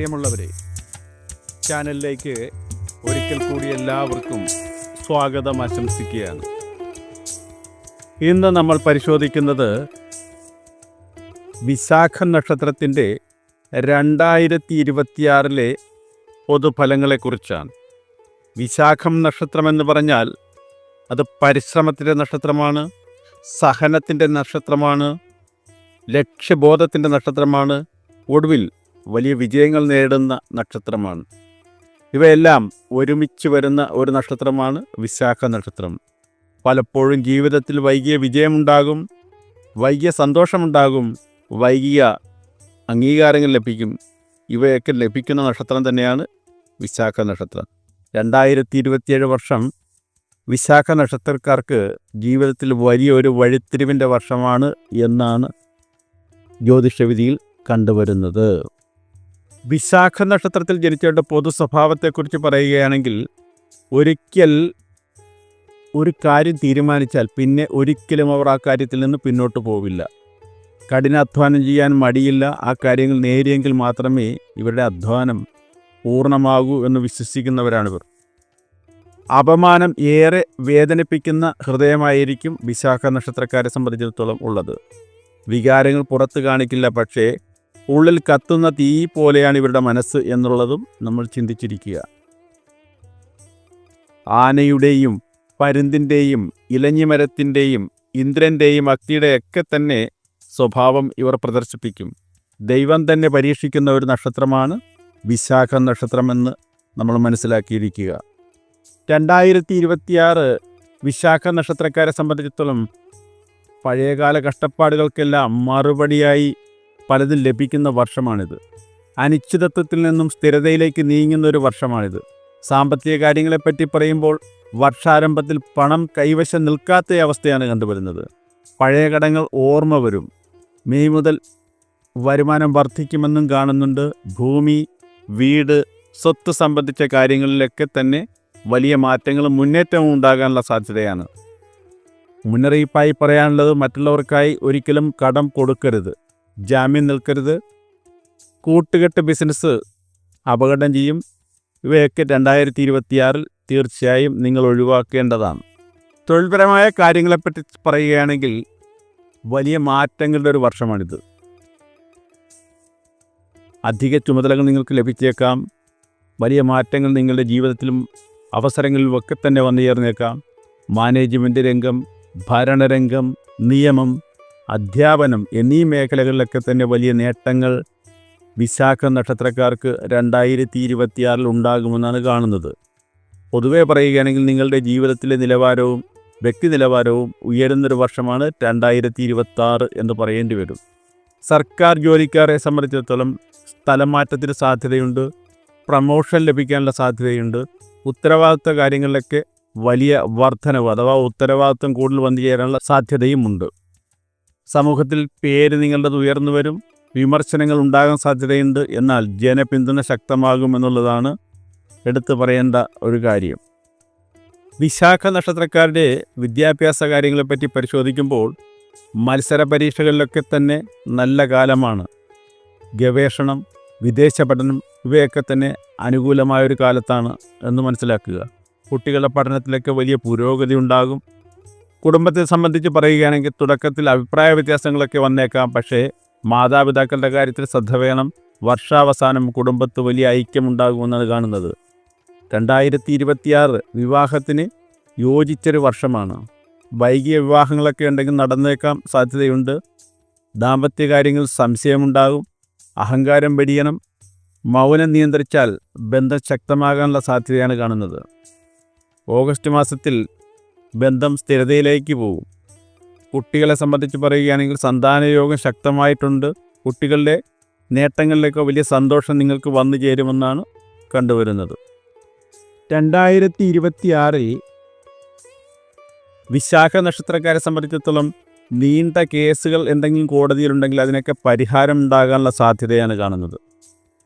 പ്രിയമുള്ളവരെ ചാനലിലേക്ക് ഒരിക്കൽ കൂടി എല്ലാവർക്കും സ്വാഗതം ആശംസിക്കുകയാണ്. ഇന്ന് നമ്മൾ പരിശോധിക്കുന്നത് വിശാഖ നക്ഷത്രത്തിന്റെ രണ്ടായിരത്തി ഇരുപത്തിയാറിലെ പൊതുഫലങ്ങളെക്കുറിച്ചാണ്. വിശാഖം നക്ഷത്രമെന്ന് പറഞ്ഞാൽ അത് പരിശ്രമത്തിന്റെ നക്ഷത്രമാണ് സഹനത്തിന്റെ നക്ഷത്രമാണ് ലക്ഷ്യബോധത്തിന്റെ നക്ഷത്രമാണ് ഒടുവിൽ വലിയ വിജയങ്ങൾ നേടുന്ന നക്ഷത്രമാണ്. ഇവയെല്ലാം ഒരുമിച്ച് വരുന്ന ഒരു നക്ഷത്രമാണ് വിശാഖ നക്ഷത്രം. പലപ്പോഴും ജീവിതത്തിൽ വൈകിയ വിജയമുണ്ടാകും വൈകിയ സന്തോഷമുണ്ടാകും വൈകിയ അംഗീകാരങ്ങൾ ലഭിക്കും. ഇവയൊക്കെ ലഭിക്കുന്ന നക്ഷത്രം തന്നെയാണ് വിശാഖ നക്ഷത്രം. രണ്ടായിരത്തി ഇരുപത്തിയേഴ് വർഷം വിശാഖ നക്ഷത്രക്കാർക്ക് ജീവിതത്തിൽ വലിയൊരു വഴിത്തിരിവിന്റെ വർഷമാണ് എന്നാണ് ജ്യോതിഷവിധിയിൽ കണ്ടുവരുന്നത്. വിശാഖ നക്ഷത്രത്തിൽ ജനിച്ചവരുടെ പൊതു സ്വഭാവത്തെക്കുറിച്ച് പറയുകയാണെങ്കിൽ ഒരിക്കൽ ഒരു കാര്യം തീരുമാനിച്ചാൽ പിന്നെ ഒരിക്കലും അവർ ആ കാര്യത്തിൽ നിന്ന് പിന്നോട്ട് പോവില്ല. കഠിനാധ്വാനം ചെയ്യാൻ മടിയില്ല. ആ കാര്യങ്ങൾ നേരിയെങ്കിൽ മാത്രമേ ഇവരുടെ അധ്വാനം പൂർണമാകൂ എന്ന് വിശ്വസിക്കുന്നവരാണിവർ. അപമാനം ഏറെ വേദനിപ്പിക്കുന്ന ഹൃദയമായിരിക്കും വിശാഖ നക്ഷത്രക്കാരെ സംബന്ധിച്ചിടത്തോളം ഉള്ളത്. വികാരങ്ങൾ പുറത്ത് കാണിക്കില്ല പക്ഷേ ഉള്ളിൽ കത്തുന്ന തീ പോലെയാണ് ഇവരുടെ മനസ്സ് എന്നുള്ളതും നമ്മൾ ചിന്തിച്ചിരിക്കുക. ആനയുടെയും പരുന്തിന്റെയും ഇലഞ്ഞിമരത്തിന്റെയും ഇന്ദ്രന്റെയും അഗ്നിയുടെയൊക്കെ തന്നെ സ്വഭാവം ഇവർ പ്രദർശിപ്പിക്കും. ദൈവം തന്നെ പരീക്ഷിക്കുന്ന ഒരു നക്ഷത്രമാണ് വിശാഖ നക്ഷത്രമെന്ന് നമ്മൾ മനസ്സിലാക്കിയിരിക്കുക. രണ്ടായിരത്തി ഇരുപത്തിയാറ് വിശാഖ നക്ഷത്രക്കാരെ സംബന്ധിച്ചിടത്തോളം പഴയകാല കഷ്ടപ്പാടുകൾക്കെല്ലാം മറുപടിയായി പലതും ലഭിക്കുന്ന വർഷമാണിത്. അനിശ്ചിതത്വത്തിൽ നിന്നും സ്ഥിരതയിലേക്ക് നീങ്ങുന്ന ഒരു വർഷമാണിത്. സാമ്പത്തിക കാര്യങ്ങളെപ്പറ്റി പറയുമ്പോൾ വർഷാരംഭത്തിൽ പണം കൈവശം നിൽക്കാത്ത അവസ്ഥയാണ് കണ്ടുവരുന്നത്. പഴയ കടങ്ങൾ ഓർമ്മ വരും. മെയ് മുതൽ വരുമാനം വർദ്ധിക്കുമെന്നും കാണുന്നുണ്ട്. ഭൂമി വീട് സ്വത്ത് സംബന്ധിച്ച കാര്യങ്ങളിലൊക്കെ തന്നെ വലിയ മാറ്റങ്ങളും മുന്നേറ്റവും ഉണ്ടാകാനുള്ള സാധ്യതയാണ്. മുന്നറിയിപ്പായി പറയാനുള്ളത് മറ്റുള്ളവർക്കായി ഒരിക്കലും കടം കൊടുക്കരുത്. ജാമ്യം നിൽക്കരുത്. കൂട്ടുകെട്ട് ബിസിനസ് അപകടം ചെയ്യും. ഇവയൊക്കെ രണ്ടായിരത്തി ഇരുപത്തിയാറിൽ തീർച്ചയായും നിങ്ങൾ ഒഴിവാക്കേണ്ടതാണ്. തൊഴിൽപരമായ കാര്യങ്ങളെപ്പറ്റി പറയുകയാണെങ്കിൽ വലിയ മാറ്റങ്ങളുടെ ഒരു വർഷമാണിത്. അധിക ചുമതലകൾ നിങ്ങൾക്ക് ലഭിച്ചേക്കാം. വലിയ മാറ്റങ്ങൾ നിങ്ങളുടെ ജീവിതത്തിലും അവസരങ്ങളിലും ഒക്കെ തന്നെ വന്നു ചേർന്നേക്കാം മാനേജ്മെന്റ് രംഗം ഭരണരംഗം നിയമം അധ്യാപനം എന്നീ മേഖലകളിലൊക്കെ തന്നെ വലിയ നേട്ടങ്ങൾ വിശാഖ നക്ഷത്രക്കാർക്ക് രണ്ടായിരത്തി ഇരുപത്തിയാറിൽ ഉണ്ടാകുമെന്നാണ് കാണുന്നത്. പൊതുവേ പറയുകയാണെങ്കിൽ നിങ്ങളുടെ ജീവിതത്തിലെ നിലവാരവും വ്യക്തി നിലവാരവും ഉയരുന്നൊരു വർഷമാണ് രണ്ടായിരത്തി ഇരുപത്തി എന്ന് പറയേണ്ടി വരും. സർക്കാർ ജോലിക്കാരെ സംബന്ധിച്ചിടത്തോളം സ്ഥലമാറ്റത്തിന് സാധ്യതയുണ്ട് പ്രമോഷൻ ലഭിക്കാനുള്ള സാധ്യതയുണ്ട് ഉത്തരവാദിത്വ കാര്യങ്ങളിലൊക്കെ വലിയ വർധനവ് അഥവാ ഉത്തരവാദിത്വം കൂടുതൽ വന്നു ചേരാനുള്ള സാധ്യതയുമുണ്ട്. സമൂഹത്തിൽ പേര് നിങ്ങളുടെ ഉയർന്നു വരും വിമർശനങ്ങൾ ഉണ്ടാകാൻ സാധ്യതയുണ്ട് എന്നാൽ ജനപിന്തുണ ശക്തമാകും എന്നുള്ളതാണ് എടുത്തു പറയേണ്ട ഒരു കാര്യം. വിശാഖ നക്ഷത്രക്കാരുടെ വിദ്യാഭ്യാസ കാര്യങ്ങളെപ്പറ്റി പരിശോധിക്കുമ്പോൾ മത്സര പരീക്ഷകളിലൊക്കെ തന്നെ നല്ല കാലമാണ്. ഗവേഷണം വിദേശ പഠനം ഇവയൊക്കെ തന്നെ അനുകൂലമായൊരു കാലത്താണ് എന്ന് മനസ്സിലാക്കുക. കുട്ടികളുടെ പഠനത്തിലൊക്കെ വലിയ പുരോഗതി ഉണ്ടാകും. കുടുംബത്തെ സംബന്ധിച്ച് പറയുകയാണെങ്കിൽ തുടക്കത്തിൽ അഭിപ്രായ വ്യത്യാസങ്ങളൊക്കെ വന്നേക്കാം. പക്ഷേ മാതാപിതാക്കളുടെ കാര്യത്തിൽ ശ്രദ്ധ വേണം. വർഷാവസാനം കുടുംബത്ത് വലിയ ഐക്യമുണ്ടാകുമെന്നാണ് കാണുന്നത്. രണ്ടായിരത്തി ഇരുപത്തിയാറ് വിവാഹത്തിന് യോജിച്ചൊരു വർഷമാണ്. വൈകിയ വിവാഹങ്ങളൊക്കെ ഉണ്ടെങ്കിൽ നടന്നേക്കാം. സാധ്യതയുണ്ട്. ദാമ്പത്യ കാര്യങ്ങൾ സംശയമുണ്ടാകും. അഹങ്കാരം വെടിയണം. മൗനം നിയന്ത്രിച്ചാൽ ബന്ധം ശക്തമാകാനുള്ള സാധ്യതയാണ് കാണുന്നത്. ഓഗസ്റ്റ് മാസത്തിൽ ബന്ധം സ്ഥിരതയിലേക്ക് പോകും. കുട്ടികളെ സംബന്ധിച്ച് പറയുകയാണെങ്കിൽ സന്താനയോഗം ശക്തമായിട്ടുണ്ട്. കുട്ടികളുടെ നേട്ടങ്ങളിലേക്ക് വലിയ സന്തോഷം നിങ്ങൾക്ക് വന്നു ചേരുമെന്നാണ് കണ്ടുവരുന്നത്. രണ്ടായിരത്തി ഇരുപത്തിയാറിൽ വിശാഖ നക്ഷത്രക്കാരെ സംബന്ധിച്ചിടത്തോളം നീണ്ട കേസുകൾ എന്തെങ്കിലും കോടതിയിലുണ്ടെങ്കിൽ അതിനൊക്കെ പരിഹാരം ഉണ്ടാകാനുള്ള സാധ്യതയാണ് കാണുന്നത്.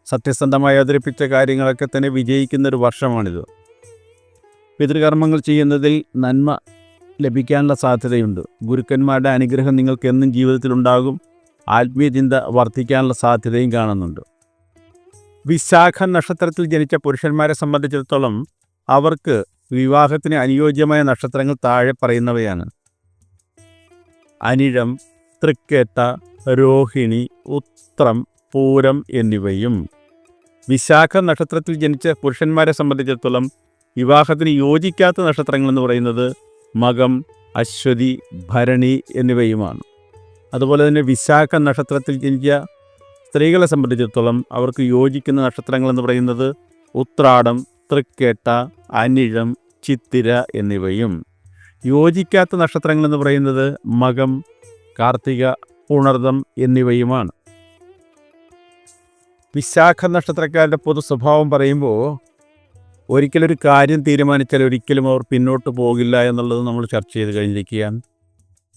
സത്യസന്ധമായി അവതരിപ്പിച്ച കാര്യങ്ങളൊക്കെ തന്നെ വിജയിക്കുന്ന ഒരു വർഷമാണിത്. പിതൃകർമ്മങ്ങൾ ചെയ്യുന്നതിൽ നന്മ ലഭിക്കാനുള്ള സാധ്യതയുണ്ട്. ഗുരുക്കന്മാരുടെ അനുഗ്രഹം നിങ്ങൾക്ക് എന്നും ജീവിതത്തിലുണ്ടാകും ആത്മീയ ചിന്ത വർദ്ധിക്കാനുള്ള സാധ്യതയും കാണുന്നുണ്ട്. വിശാഖ നക്ഷത്രത്തിൽ ജനിച്ച പുരുഷന്മാരെ സംബന്ധിച്ചിടത്തോളം അവർക്ക് വിവാഹത്തിന് അനുയോജ്യമായ നക്ഷത്രങ്ങൾ താഴെ പറയുന്നവയാണ്. അനിഴം തൃക്കേട്ട രോഹിണി ഉത്രം പൂരം എന്നിവയും. വിശാഖ നക്ഷത്രത്തിൽ ജനിച്ച പുരുഷന്മാരെ സംബന്ധിച്ചിടത്തോളം വിവാഹത്തിന് യോജിക്കാത്ത നക്ഷത്രങ്ങൾ എന്ന് പറയുന്നത് മകം അശ്വതി ഭരണി എന്നിവയുമാണ്. അതുപോലെ തന്നെ വിശാഖ നക്ഷത്രത്തിൽ ജനിച്ച സ്ത്രീകളെ സംബന്ധിച്ചിടത്തോളം അവർക്ക് യോജിക്കുന്ന നക്ഷത്രങ്ങൾ എന്ന് പറയുന്നത് ഉത്രാടം തൃക്കേട്ട അനിഴം ചിത്തിര എന്നിവയും. യോജിക്കാത്ത നക്ഷത്രങ്ങൾ എന്ന് പറയുന്നത് മകം കാർത്തിക പുണർദം എന്നിവയുമാണ്. വിശാഖ നക്ഷത്രക്കാരുടെ പൊതു സ്വഭാവം പറയുമ്പോൾ ഒരിക്കലൊരു കാര്യം തീരുമാനിച്ചാൽ ഒരിക്കലും അവർ പിന്നോട്ട് പോകില്ല എന്നുള്ളത് നമ്മൾ ചർച്ച ചെയ്ത് കഴിഞ്ഞിരിക്കുകയാണ്.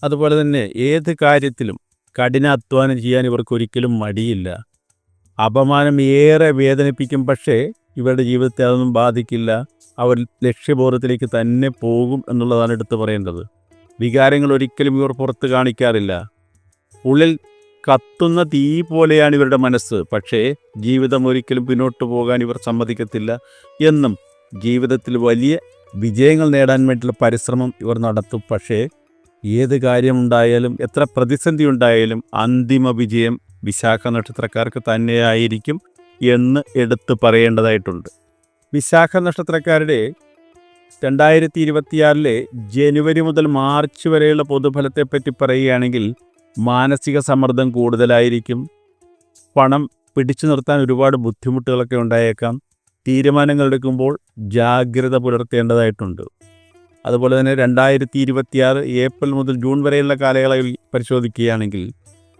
അതുപോലെ തന്നെ ഏത് കാര്യത്തിലും കഠിനാധ്വാനം ചെയ്യാൻ ഇവർക്ക് ഒരിക്കലും മടിയില്ല. അപമാനം ഏറെ വേദനിപ്പിക്കും പക്ഷേ ഇവരുടെ ജീവിതത്തെ അതൊന്നും ബാധിക്കില്ല. അവർ ലക്ഷ്യബോധത്തിലേക്ക് തന്നെ പോകും എന്നുള്ളതാണ് എടുത്തു പറയേണ്ടത്. വികാരങ്ങൾ ഒരിക്കലും ഇവർ പുറത്ത് കാണിക്കാറില്ല. ഉള്ളിൽ കത്തുന്ന തീ പോലെയാണ് ഇവരുടെ മനസ്സ്. പക്ഷേ ജീവിതം ഒരിക്കലും പിന്നോട്ട് പോകാൻ ഇവർ സമ്മതിക്കത്തില്ല എന്നും ജീവിതത്തിൽ വലിയ വിജയങ്ങൾ നേടാൻ വേണ്ടിയുള്ള പരിശ്രമം ഇവർ നടത്തും. പക്ഷേ ഏത് കാര്യമുണ്ടായാലും എത്ര പ്രതിസന്ധി ഉണ്ടായാലും അന്തിമ വിജയം വിശാഖ നക്ഷത്രക്കാർക്ക് തന്നെയായിരിക്കും എന്ന് എടുത്തു പറയേണ്ടതായിട്ടുണ്ട്. വിശാഖ നക്ഷത്രക്കാരുടെ രണ്ടായിരത്തി ഇരുപത്തിയാറിലെ ജനുവരി മുതൽ മാർച്ച് വരെയുള്ള പൊതുഫലത്തെപ്പറ്റി പറയുകയാണെങ്കിൽ മാനസിക സമ്മർദ്ദം കൂടുതലായിരിക്കും. പണം പിടിച്ചു നിർത്താൻ ഒരുപാട് ബുദ്ധിമുട്ടുകളൊക്കെ ഉണ്ടായേക്കാം. തീരുമാനങ്ങൾ എടുക്കുമ്പോൾ ജാഗ്രത പുലർത്തേണ്ടതായിട്ടുണ്ട്. അതുപോലെ തന്നെ രണ്ടായിരത്തി ഇരുപത്തിയാറ് ഏപ്രിൽ മുതൽ ജൂൺ വരെയുള്ള കാലയളവിൽ പരിശോധിക്കുകയാണെങ്കിൽ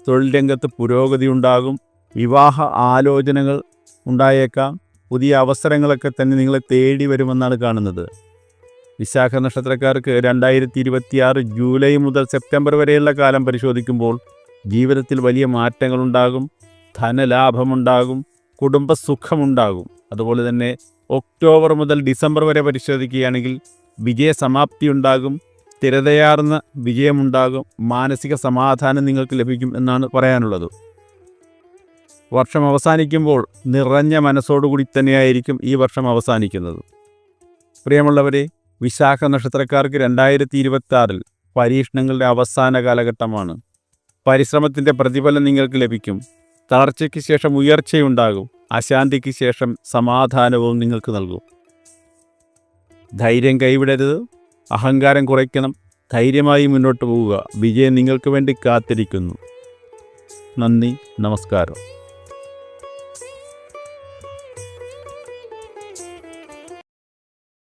തൊഴിൽ രംഗത്ത് പുരോഗതി ഉണ്ടാകും. വിവാഹ ആലോചനകൾ ഉണ്ടായേക്കാം. പുതിയ അവസരങ്ങളൊക്കെ തന്നെ നിങ്ങളെ തേടി വരുമെന്നാണ് കാണുന്നത്. വിശാഖ നക്ഷത്രക്കാർക്ക് രണ്ടായിരത്തി ഇരുപത്തിയാറ് ജൂലൈ മുതൽ സെപ്റ്റംബർ വരെയുള്ള കാലം പരിശോധിക്കുമ്പോൾ ജീവിതത്തിൽ വലിയ മാറ്റങ്ങളുണ്ടാകും ധനലാഭമുണ്ടാകും കുടുംബസുഖമുണ്ടാകും. അതുപോലെ തന്നെ ഒക്ടോബർ മുതൽ ഡിസംബർ വരെ പരിശോധിക്കുകയാണെങ്കിൽ വിജയസമാപ്തി ഉണ്ടാകും സ്ഥിരതയാർന്ന വിജയമുണ്ടാകും മാനസിക സമാധാനം നിങ്ങൾക്ക് ലഭിക്കും എന്നാണ് പറയാനുള്ളത്. വർഷം അവസാനിക്കുമ്പോൾ നിറഞ്ഞ മനസ്സോടുകൂടി തന്നെയായിരിക്കും ഈ വർഷം അവസാനിക്കുന്നത്. പ്രിയമുള്ളവരെ വിശാഖ നക്ഷത്രക്കാർക്ക് രണ്ടായിരത്തി ഇരുപത്തി ആറിൽ പരീക്ഷണങ്ങളുടെ അവസാന കാലഘട്ടമാണ്. പരിശ്രമത്തിന്റെ പ്രതിഫലം നിങ്ങൾക്ക് ലഭിക്കും. തളർച്ചയ്ക്ക് ശേഷം ഉയർച്ചയുണ്ടാകും. അശാന്തിക്ക് ശേഷം സമാധാനവും നിങ്ങൾക്ക് നൽകും. ധൈര്യം കൈവിടരുത്. അഹങ്കാരം കുറയ്ക്കണം. ധൈര്യമായി മുന്നോട്ട് പോവുക. വിജയം നിങ്ങൾക്ക് വേണ്ടി കാത്തിരിക്കുന്നു. നന്ദി. നമസ്കാരം.